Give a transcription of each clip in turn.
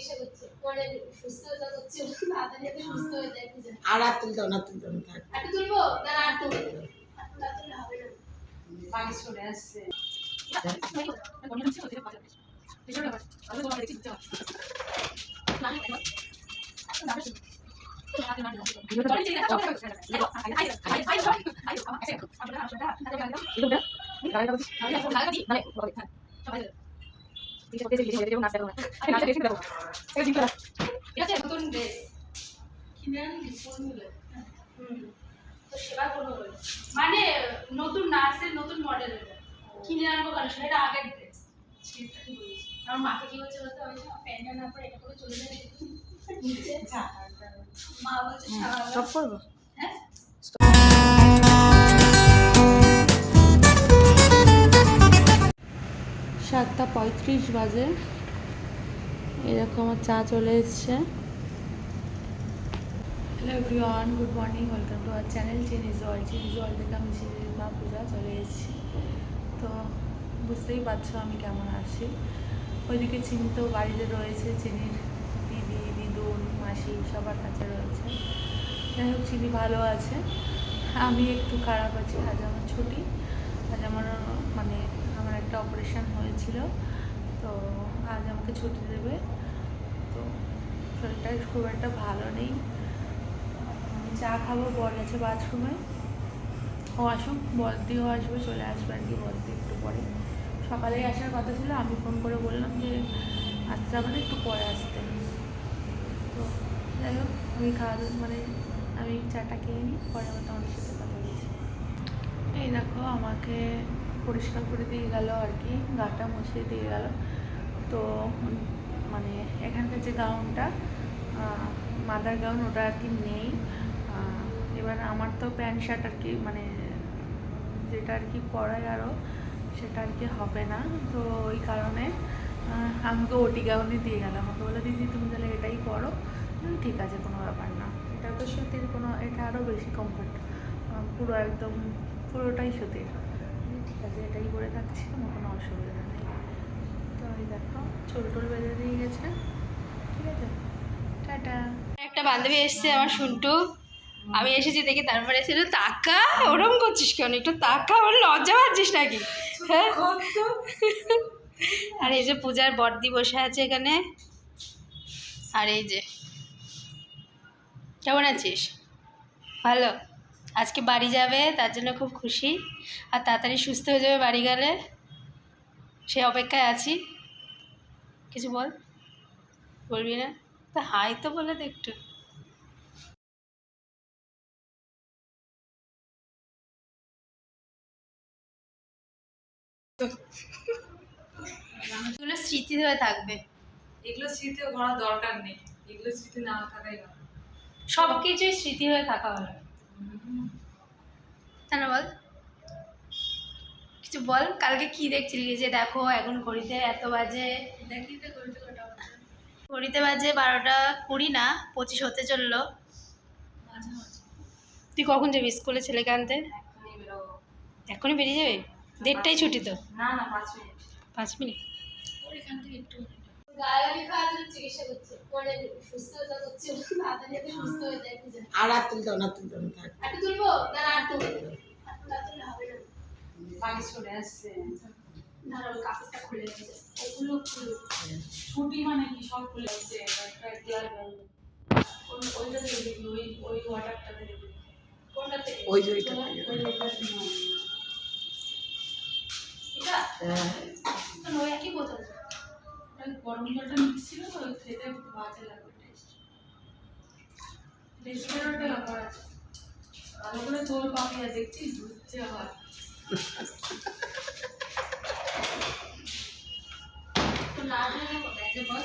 চিকিৎসা করছে পরে সুস্থ যা করছে তাড়াতাড়ি যাতে সুস্থ হয়ে যায় জানি। আর আর তুলতে হবে না তুলতে না থাক। একটু তুলবো? দাঁড়া আর তুলবো আর তুললে হবে না। পানি চলে আসছে। নতুন ড্রেস কিনে তো মানে নতুন নার্সের নতুন মডেল এটা কিনে আনব কেন সেটা এটা আগের ড্রেস আমার মাকে কি হচ্ছে বলতে আমি প্যান্টটা না পরে এটা করে চলে যাই নিচে মা বলছে সব করব সাতটা পঁয়ত্রিশ বাজে। এরকম আমার চা চলে এসছে। Hello everyone good morning welcome to our channel চিনি জল চিনি জল থেকে আমি চিনির মা পূজা চলে এসেছি। তো বুঝতেই পারছ আমি কেমন আছি। ওইদিকে চিনি তো বাড়িতে রয়েছে, চিনির দিদি, দিদুন, মাসি সবার কাছে রয়েছে। যাই হোক, চিনি ভালো আছে। আমি একটু খারাপ আছি, আজ আমার ছুটি। আজ আমার মানে একটা অপারেশন হয়েছিল, তো আজ আমাকে ছুটি দেবে। তো শরীরটা খুব একটা ভালো নেই। আমি চা খাব, বর আছে বাথরুমে ও আসুক বদ্দিও আসবে, চলে আসবে আর কি বদ্দি একটু পরে। সকালেই আসার কথা ছিল, আমি ফোন করে বললাম যে আসতে হবে না একটু পরে আসতে। তো যাই হোক, আমি খাওয়া মানে আমি চাটা খেয়ে নিই, পরে আবার তোমাদের সাথে কথা বলছি। এই দেখো, আমাকে পরিষ্কার করে দিয়ে গেল আর কি গাটা মুছিয়ে দিয়ে গেল। তো মানে এখানকার যে গাউনটা মাদার গাউন ওটা আর কি নেই। এবার আমার তো প্যান্ট শার্ট আর কি মানে যেটা আর কি পরাই আরও সেটা আর কি হবে না। তো ওই কারণে আমাকে ওটি গাউনই দিয়ে গেল আমাকে বলে দিদি তুমি তাহলে এটাই পরো। ঠিক আছে কোনো ব্যাপার না। এটা তো সুতির কোনো এটা আরও বেশি কমফোর্ট পুরো একদম পুরোটাই আমি, ঠিক আছে, এটাই পরে থাকছি আমার কোনো অসুবিধা নেই। তো এই দেখো চুল টুল বেঁধে দিয়ে গেছে। ঠিক আছে? টাটা। একটা বান্ধবী এসছে আমার শুন্টু। আমি এসেছি দেখি তারপরে এসেছিল তাকা, ওরম করছিস কেন? একটু তাকা ওর লজ্জা পাচ্ছিস নাকি? হ্যাঁ? আর এই যে পূজার বর্দি বসে আছে এখানে। আর এই যে, কেমন আছিস? ভালো? আজকে বাড়ি যাবে তার জন্য খুব খুশি। আর তাড়াতাড়ি সুস্থ হয়ে যাবে বাড়ি গেলে। সে অপেক্ষায় আছি। কিছু বল? বলবি না? তা হাই তো বলে দে একটু। এগুলো স্মৃতি হয়ে থাকবে। এগুলো স্মৃতি করার দরকার নেই। এগুলো স্মৃতি না থাকাই ভালো। সব কিছুই স্মৃতি হয়ে থাকা হলো না বল। কিছু বল কালকে কি দেখছিলি? যে দেখো এখন ঘড়িতে এত বাজে। ঘড়িতে বাজে? বারোটা কুড়ি না পঁচিশ হতে চলল। তুই কখন যাবি স্কুলে ছেলেকে আনতে? এখনই বেরিয়ে যাবে? দেড়টাই ছুটি তো? না না পাঁচ মিনিট। পাঁচ মিনিট? একটু। হয়ে হয়ে আর আর তুলতে না তুলতে না থাক। তুলবো? আর তুলবো আর না। চলে আসছে। কাপড়টা খুলে ওগুলো খুলে ছুটি মানে কি? সব খুলে আসছে একটা গ্লাস ওইটা থেকে দেখবি ওই ওই ওয়াটারটাতে দেখবি কোনটাতে ওই যে ওইটা ওই ওইটা এটা হ্যাঁ তো ওই একই বোতল গরম মিক্স তো খেতে বাজে লাগবে টেস্ট একটা ব্যাপার আছে। ভালো করে তোর পাপিয়া দেখছিস ধুচ্ছে আবার। তো না কোথায়? যে বল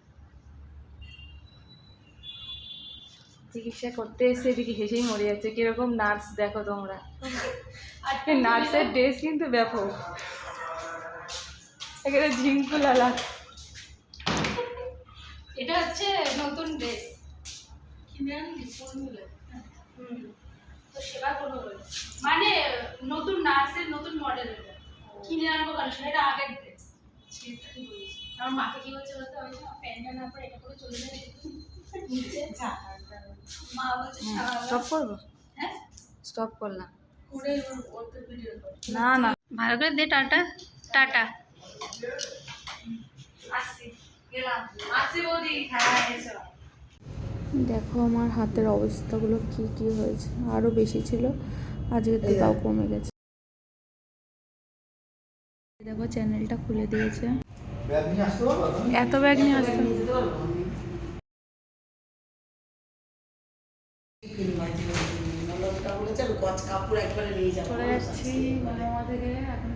চিকিৎসা করতে এসে এদিকে হেসেই মরে যাচ্ছে। কীরকম নার্স দেখো তোমরা। নার্সের ড্রেস কিন্তু ব্যাপক এখানে ঝিঙ্কুলা লাগ এটা হচ্ছে নতুন ড্রেস। কিনে আনলি তো সেবা করব মানে নতুন নার্সের নতুন মডেল এটা কিনে আনব কেন? সেটা এটা আগের ড্রেস। আমার মাকে কি বলছে বলতে? ওই যে প্যান্টটা না পরে এটা করে চলে যায় নিচে মা বলছে স্টপ করব? হ্যাঁ? স্টপ করলাম। না না। ভালো করে দে টাটা। টাটা। হ্যাঁ দেখো আমার হাতের অবস্থাগুলো কি কি হয়েছে? আরও বেশি ছিল আজকে তো তাও কমে গেছে। দেখো চ্যানেলটা খুলে দিয়েছে। এত ব্যাগ নিয়ে আসতে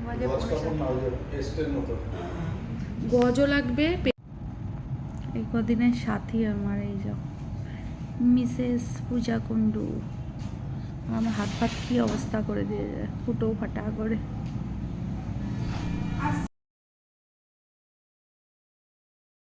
বাজে গজ লাগবে এই কদিনের সাথী আমার এই যে মিসেস পূজা কুণ্ডু। আমার হাত ফাত কি অবস্থা করে দিয়ে যায় ফুটো ফাটা করে।